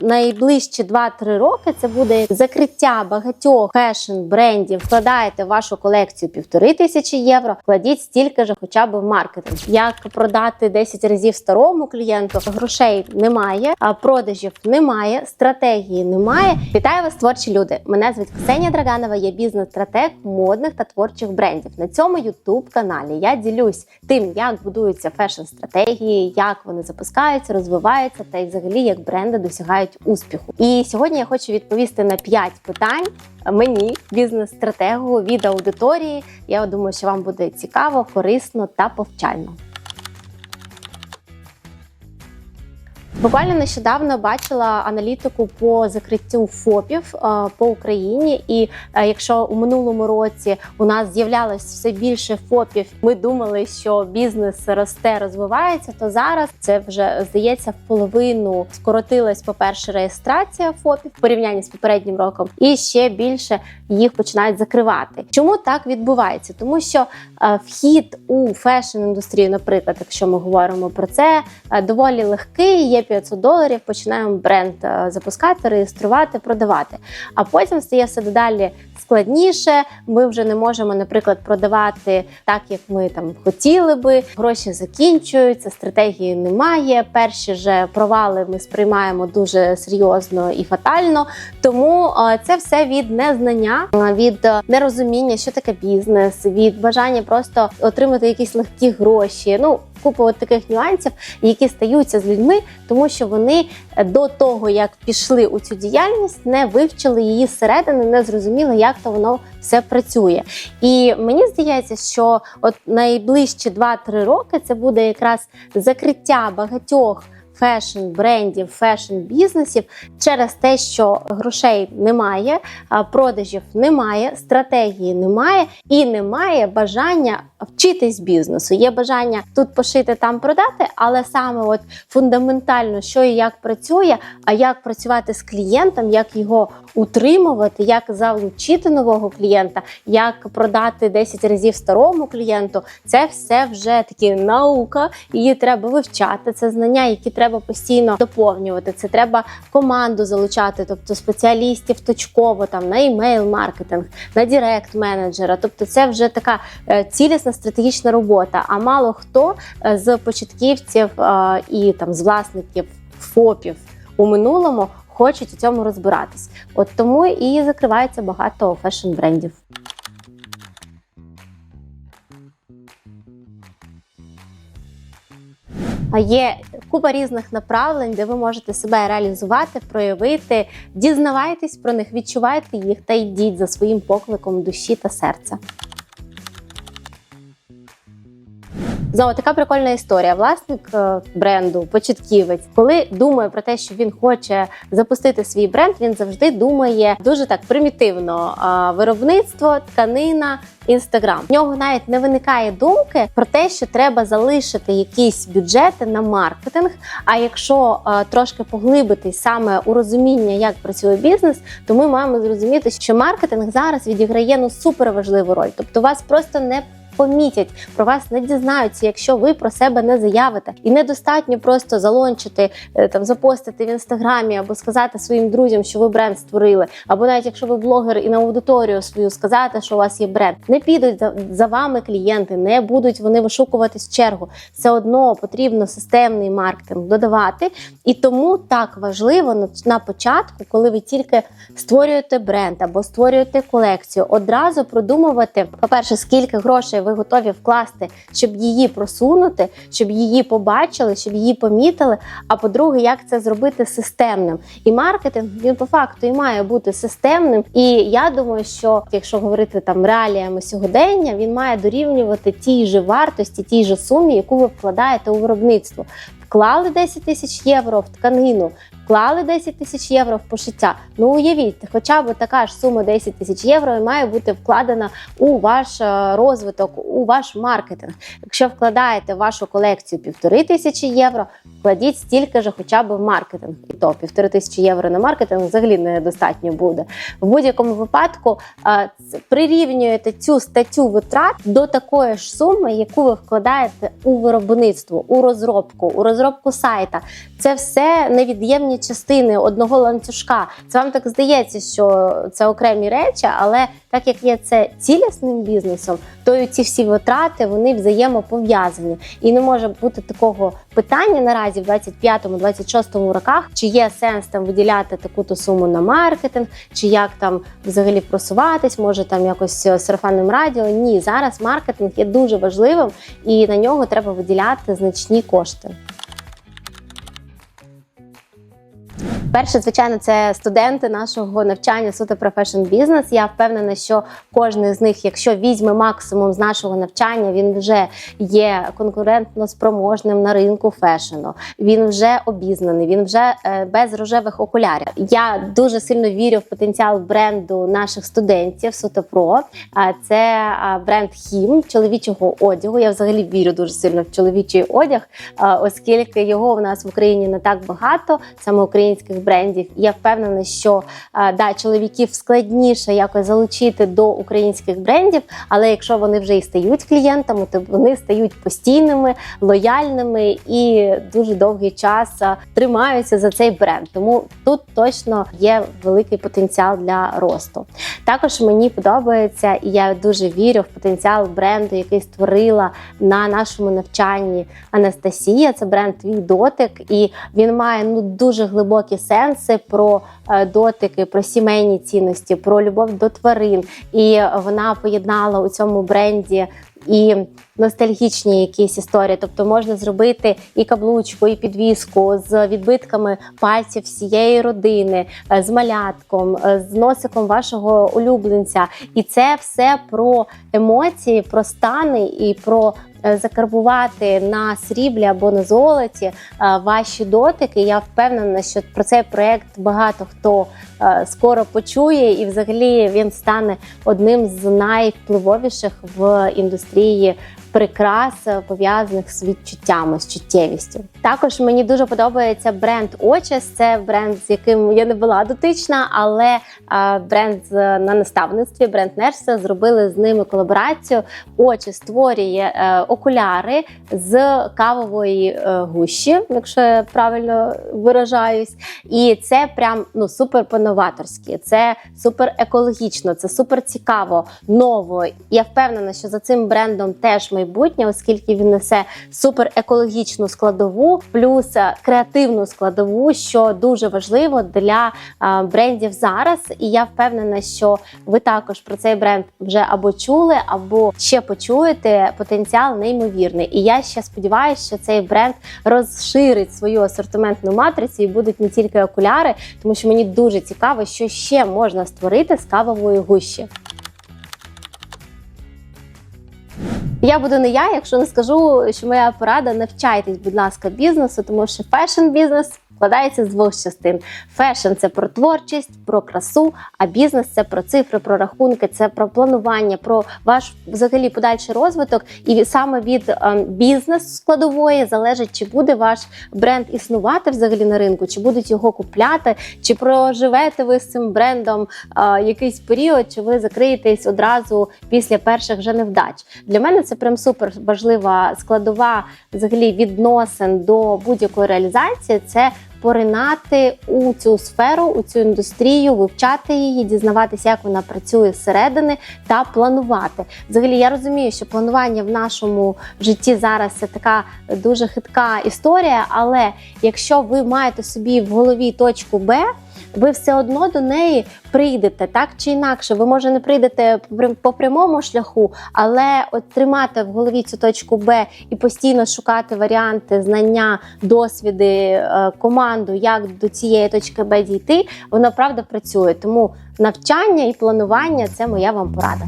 Найближчі 2-3 роки це буде закриття багатьох фешн брендів. Вкладаєте в вашу колекцію півтори тисячі євро. Кладіть стільки ж, хоча б в маркетинг. Як продати 10 разів старому клієнту? Грошей немає, а продажів немає, стратегії немає. Вітаю вас, творчі люди! Мене звуть Ксенія Драганова. Я бізнес-стратег модних та творчих брендів. На цьому youtube каналі я ділюсь тим, як будуються фешн-стратегії, як вони запускаються, розвиваються, та й взагалі як бренди досягають успіху. І сьогодні я хочу відповісти на 5 питань мені, бізнес-стратегу від аудиторії. Я думаю, що вам буде цікаво, корисно та повчально. Буквально нещодавно бачила аналітику по закриттю ФОПів е, по Україні. І е, якщо у минулому році у нас з'являлось все більше ФОПів, ми думали, що бізнес росте, розвивається, то зараз це вже здається в половину скоротилась, по-перше, реєстрація ФОПів в порівнянні з попереднім роком, і ще більше їх починають закривати. Чому так відбувається? Тому що е, вхід у фешн індустрію, наприклад, якщо ми говоримо про це, доволі легкий. Є 500 доларів, починаємо бренд е, запускати, реєструвати, продавати. А потім стає все дедалі складніше. Ми вже не можемо, наприклад, продавати так, як ми там хотіли би. Гроші закінчуються, стратегії немає. Перші ж провали ми сприймаємо дуже серйозно і фатально. Тому е, це все від незнання, е, від е, нерозуміння, що таке бізнес, від бажання просто отримати якісь легкі гроші. Ну купа от таких нюансів, які стаються з людьми, тому що вони е, до того, як пішли у цю діяльність, не вивчили її зсередини, не зрозуміли, як то воно все працює. І мені здається, що от найближчі 2-3 роки це буде якраз закриття багатьох. Фешн брендів, фешн бізнесів через те, що грошей немає, продажів немає, стратегії немає і немає бажання вчитись бізнесу. Є бажання тут пошити, там продати, але саме от фундаментально, що і як працює, а як працювати з клієнтом, як його утримувати, як залучити нового клієнта, як продати 10 разів старому клієнту. Це все вже такі наука, її треба вивчати. Це знання, які треба постійно доповнювати. Це треба команду залучати, тобто спеціалістів точково там на імейл маркетинг, на директ менеджера. Тобто, це вже така е, цілісна стратегічна робота. А мало хто е, з початківців е, і там з власників ФОПів у минулому хочуть у цьому розбиратись. От тому і закривається багато фешн брендів. А є купа різних направлень, де ви можете себе реалізувати, проявити. Дізнавайтесь про них, відчувайте їх та йдіть за своїм покликом душі та серця. Знову така прикольна історія. Власник е, бренду, початківець, коли думає про те, що він хоче запустити свій бренд, він завжди думає дуже так примітивно: виробництво, тканина. Інстаграм в нього навіть не виникає думки про те, що треба залишити якісь бюджети на маркетинг. А якщо е, трошки поглибитись саме у розуміння, як працює бізнес, то ми маємо зрозуміти, що маркетинг зараз відіграє ну супер важливу роль. Тобто вас просто не помітять, про вас не дізнаються, якщо ви про себе не заявите. І недостатньо просто залончити, е, там запостити в інстаграмі або сказати своїм друзям, що ви бренд створили, або навіть якщо ви блогер і на аудиторію свою сказати, що у вас є бренд. Не підуть за, вами клієнти, не будуть вони вишукуватись чергу. Все одно потрібно системний маркетинг додавати. І тому так важливо на початку, коли ви тільки створюєте бренд або створюєте колекцію, одразу продумувати, по-перше, скільки грошей ви готові вкласти, щоб її просунути, щоб її побачили, щоб її помітили. А по-друге, як це зробити системним. І маркетинг він по факту і має бути системним. І я думаю, що якщо говорити там реаліями сьогодення, він має дорівнювати тій же вартості, тій же сумі, яку ви вкладаєте у виробництво. Вклали 10 тисяч євро в тканину, вклали 10 тисяч євро в пошиття. Ну уявіть, хоча б така ж сума 10 тисяч євро має бути вкладена у ваш е, розвиток, у ваш маркетинг. Якщо вкладаєте в вашу колекцію півтори тисячі євро, вкладіть стільки ж хоча б в маркетинг. І то півтори тисячі євро на маркетинг взагалі недостатньо буде. В будь-якому випадку е, прирівнюєте цю статтю витрат до такої ж суми, яку ви вкладаєте у виробництво, у розробку, у розробку сайта. Це все невід'ємні невід'ємні частини одного ланцюжка. Це вам так здається, що це окремі речі, але так як є це цілісним бізнесом, то ці всі витрати вони взаємопов'язані. І не може бути такого питання наразі в 25-26 роках, чи є сенс там виділяти таку-то суму на маркетинг, чи як там взагалі просуватись, може там якось е, сарафанним радіо. Ні, зараз маркетинг є дуже важливим і на нього треба виділяти значні кошти. Перше, звичайно, це студенти нашого навчання суто про фешн-бізнес. Я впевнена, що кожен з них, якщо візьме максимум з нашого навчання, він вже є конкурентно спроможним на ринку фешену. Він вже обізнаний, він вже е, без рожевих окулярів. Я дуже сильно вірю в потенціал бренду наших студентів суто про А це бренд Хім чоловічого одягу. Я взагалі вірю дуже сильно в чоловічий одяг, оскільки його в нас в Україні не так багато, саме українських брендів. І Я впевнена, що да, чоловіків складніше якось залучити до українських брендів, але якщо вони вже і стають клієнтами, то вони стають постійними, лояльними і дуже довгий час тримаються за цей бренд. Тому тут точно є великий потенціал для росту. Також мені подобається, і я дуже вірю в потенціал бренду, який створила на нашому навчанні Анастасія. Це бренд Твій дотик, і він має ну дуже глибокі сенси про е, дотики, про сімейні цінності, про любов до тварин. І вона поєднала у цьому бренді. І ностальгічні якісь історії, тобто можна зробити і каблучку, і підвіску з відбитками пальців всієї родини, е, з малятком, е, з носиком вашого улюбленця, і це все про емоції, про стани і про закарбувати на сріблі або на золоті е, ваші дотики. Я впевнена, що про цей проект багато хто е, скоро почує, і взагалі він стане одним з найвпливовіших в індустрії. Прикрас е, пов'язаних з відчуттями, з чуттєвістю. Також мені дуже подобається бренд Очес. Це бренд, з яким я не була дотична, але е, бренд з- на наставництві, бренд Нерса зробили з ними колаборацію. Очі створює е, окуляри з кавової е, гущі, якщо я правильно виражаюсь. І це прям ну супер по-новаторськи, це супер екологічно, це супер цікаво, ново. Я впевнена, що за цим брендом теж майбутнє, оскільки він несе супер екологічну складову, плюс е, креативну складову, що дуже важливо для е, брендів зараз. І я впевнена, що ви також про цей бренд вже або чули, або ще почуєте. Потенціал неймовірний. І я ще сподіваюся, що цей бренд розширить свою асортиментну матрицю і будуть не тільки окуляри, тому що мені дуже цікаво, що ще можна створити з кавової гущі. Я буду не я, якщо не скажу, що моя порада навчайтесь, будь ласка, бізнесу, тому що фешн бізнес складається з двох частин. Фешн це про творчість, про красу, а бізнес це про цифри, про рахунки, це про планування, про ваш взагалі подальший розвиток. І саме від ем, бізнес складової залежить, чи буде ваш бренд існувати взагалі на ринку, чи будуть його купляти, чи проживете ви з цим брендом е, якийсь період, чи ви закриєтесь одразу після перших вже невдач. Для мене це прям супер важлива складова взагалі відносин до будь-якої реалізації. Це поринати у цю сферу, у цю індустрію, вивчати її, дізнаватися, як вона працює зсередини та планувати. Взагалі, я розумію, що планування в нашому житті зараз це така дуже хитка історія. Але якщо ви маєте собі в голові точку Б, ви все одно до неї прийдете так чи інакше. Ви може не прийдете по прямому шляху, але от тримати в голові цю точку Б і постійно шукати варіанти, знання, досвіди, е, команду, як до цієї точки Б дійти, воно правда працює. Тому навчання і планування це моя вам порада.